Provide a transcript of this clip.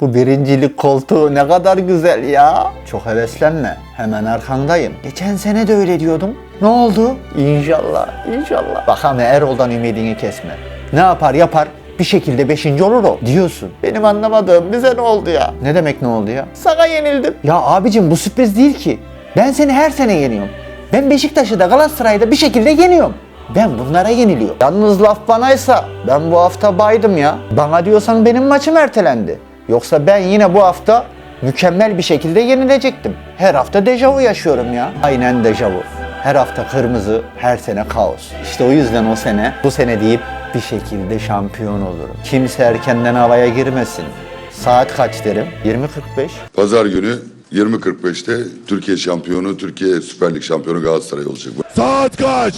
Bu birincilik koltuğu ne kadar güzel ya. Çok heveslenme. Hemen arkandayım. Geçen sene de öyle diyordum. Ne oldu? İnşallah, inşallah. Bak ama Erol'dan ümidini kesme. Ne yapar yapar bir şekilde beşinci olur o diyorsun. Benim anlamadığım bize ne oldu ya? Ne demek ne oldu ya? Sana yenildim. Ya abicim bu sürpriz değil ki. Ben seni her sene yeniyorum. Ben Beşiktaş'ı da Galatasaray'ı da bir şekilde yeniyorum. Ben bunlara yeniliyorum. Yalnız laf banaysa ben bu hafta baydım ya. Bana diyorsan benim maçım ertelendi. Yoksa ben yine bu hafta mükemmel bir şekilde yenilecektim. Her hafta dejavu yaşıyorum ya. Aynen dejavu. Her hafta kırmızı, her sene kaos. İşte o yüzden o sene, bu sene deyip bir şekilde şampiyon olurum. Kimse erkenden havaya girmesin. Saat kaç derim? 20.45. Pazar günü 20.45'te Türkiye şampiyonu, Türkiye Süper Lig şampiyonu Galatasaray olacak. Saat kaç?